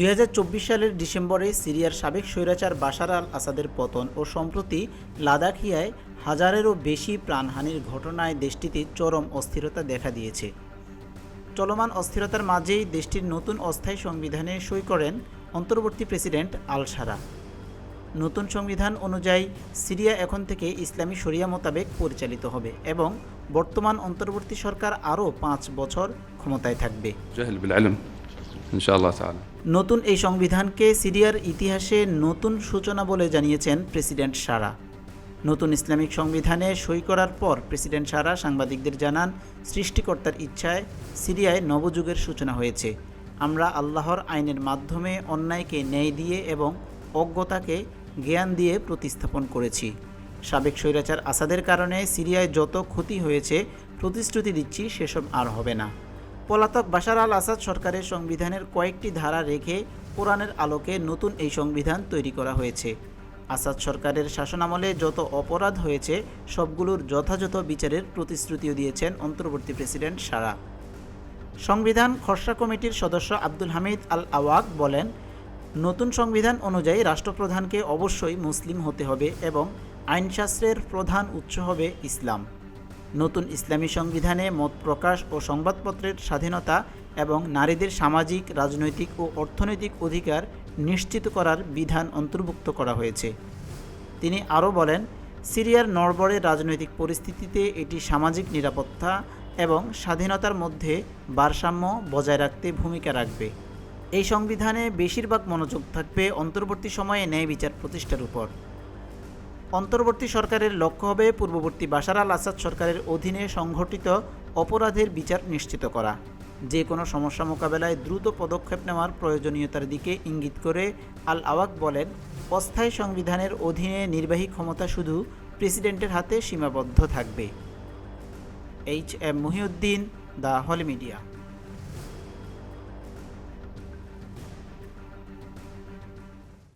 দুই হাজার চব্বিশ সালের ডিসেম্বরে সিরিয়ার সাবেক স্বৈরাচার বাশার আল আসাদের পতন ও সম্প্রতি লাদাখিয়ায় হাজারেরও বেশি প্রাণহানির ঘটনায় দেশটিতে চরম অস্থিরতা দেখা দিয়েছে। চলমান অস্থিরতার মাঝেই দেশটির নতুন অস্থায়ী সংবিধানে সই করেন অন্তর্বর্তী প্রেসিডেন্ট আল সারা। নতুন সংবিধান অনুযায়ী সিরিয়া এখন থেকে ইসলামী শরিয়া মোতাবেক পরিচালিত হবে এবং বর্তমান অন্তর্বর্তী সরকার আরও পাঁচ বছর ক্ষমতায় থাকবে। ইনশাআল্লাহ তাআলা। নতুন এই সংবিধানকে সিরিয়ার ইতিহাসে নতুন সূচনা বলে জানিয়েছেন প্রেসিডেন্ট সারা। নতুন ইসলামিক সংবিধানে সই করার পর প্রেসিডেন্ট সারা সাংবাদিকদের জানান, সৃষ্টিকর্তার ইচ্ছায় সিরিয়ায় নবযুগের সূচনা হয়েছে। আমরা আল্লাহর আইনের মাধ্যমে অন্যায়কে ন্যায় দিয়ে এবং অজ্ঞতাকে জ্ঞান দিয়ে প্রতিস্থাপন করেছি। সাবেক স্বৈরাচার আসাদের কারণে সিরিয়ায় যত ক্ষতি হয়েছে, প্রতিশ্রুতি দিচ্ছি সেসব আর হবে না। পলাতক বাশার আল আসাদ সরকারের সংবিধানের কয়েকটি ধারা রেখে কোরআনের আলোকে নতুন এই সংবিধান তৈরি করা হয়েছে। আসাদ সরকারের শাসনামলে যত অপরাধ হয়েছে, সবগুলোর যথাযথ বিচারের প্রতিশ্রুতিও দিয়েছেন অন্তর্বর্তী প্রেসিডেন্ট সারা। সংবিধান খসড়া কমিটির সদস্য আব্দুল হামিদ আল আওয়াক বলেন, নতুন সংবিধান অনুযায়ী রাষ্ট্রপ্রধানকে অবশ্যই মুসলিম হতে হবে এবং আইনশাস্ত্রের প্রধান উৎস হবে ইসলাম। নতুন ইসলামী সংবিধানে মত প্রকাশ ও সংবাদপত্রের স্বাধীনতা এবং নারীদের সামাজিক, রাজনৈতিক ও অর্থনৈতিক অধিকার নিশ্চিত করার বিধান অন্তর্ভুক্ত করা হয়েছে। তিনি আরও বলেন, সিরিয়ার নড়বড়ে রাজনৈতিক পরিস্থিতিতে এটি সামাজিক নিরাপত্তা এবং স্বাধীনতার মধ্যে ভারসাম্য বজায় রাখতে ভূমিকা রাখবে। এই সংবিধানে বেশিরভাগ মনোযোগ থাকবে অন্তর্বর্তী সময়ে ন্যায় বিচার প্রতিষ্ঠার উপর। অন্তর্বর্তী সরকারের লক্ষ্য হবে পূর্ববর্তী বাশার আল আসাদ সরকারের অধীনে সংঘটিত অপরাধের বিচার নিশ্চিত করা। যে কোনো সমস্যা মোকাবেলায় দ্রুত পদক্ষেপ নেওয়ার প্রয়োজনীয়তার দিকে ইঙ্গিত করে আল আওয়াক বলেন, অস্থায়ী সংবিধানের অধীনে নির্বাহী ক্ষমতা শুধু প্রেসিডেন্টের হাতে সীমাবদ্ধ থাকবে। H M Mohiuddin, the holy media.